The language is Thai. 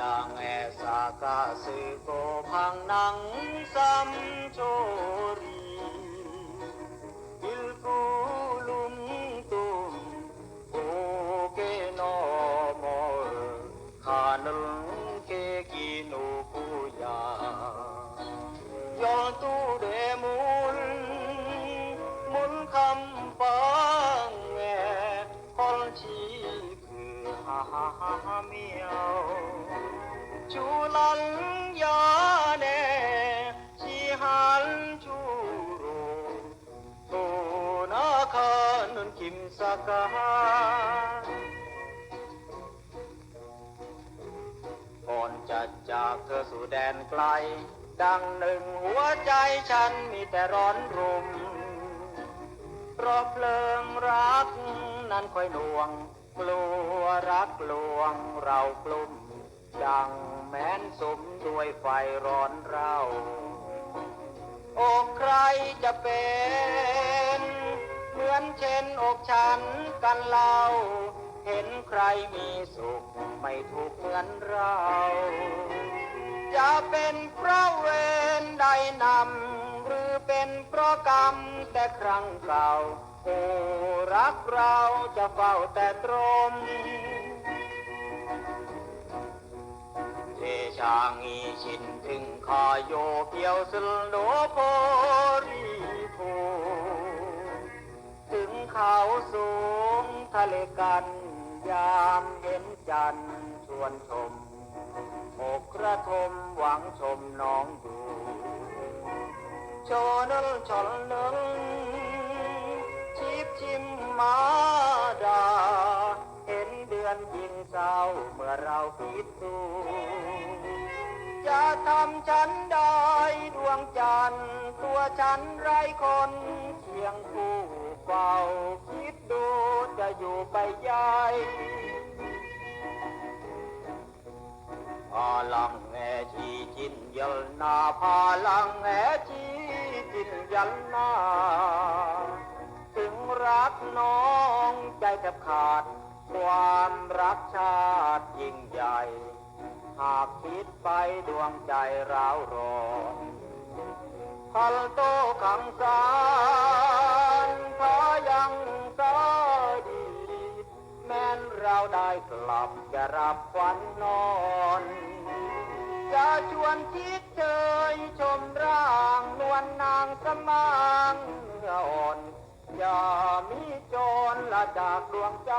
จังเอสากาสิโกพังนังสัมโช ha ha ha ha miao chú lăn ya nè chi han chú ro โทนาคานุนคิมสกาก่อนจะจากเธอสู่แดนไกล ดังหนึ่งหัวใจฉันมีแต่ร้อนรุมเพราะเพลิงรักนั้นคอยหน่วง กลัวรักลวงเรากลุ่มดังแม้นสมด้วยไฟร้อนเราอกใครจะเป็น เหมือนเช่นอกฉันกันเล่าเห็นใครมีสุขไม่ทุกเหมือนเรา จะเป็นเพราะเวรใดนำ เป็นเพราะกรรมแต่ครั้งเก่าโอ้รักเราจะเฝ้าแต่ตรมเทชางีชินถึงคาโยเกียวสลโนโพรีโพถึงเขาสูงทะเลกันยามเห็นจันทร์ชวนชมอกกระทมหวังชมน้องดู โชนลชนนลชิบชิมมาดาเห็นเดือนยิ่งเศร้าเมื่อเราคิดดูจะทำฉันได้ดวงจันทร์ตัวฉันไรคนเคียงคู่เฝ้าคิดดูจะอยู่ไปยายพาลังแงชีจินยลนาพาลังแงชี จินยัลนาถึงรักน้องใจแทบขาด ความรักชาติยิ่งใหญ่ หากคิดไปดวงใจร้าวร้อนพัลโตขังสารพายังสาดี แม้นเราได้กลับจะรับควันนอน จะชวนคิดเชยชมร่างนวลนางสมางเนื้ออ่อน อย่ามีโจรละจากดวงใจ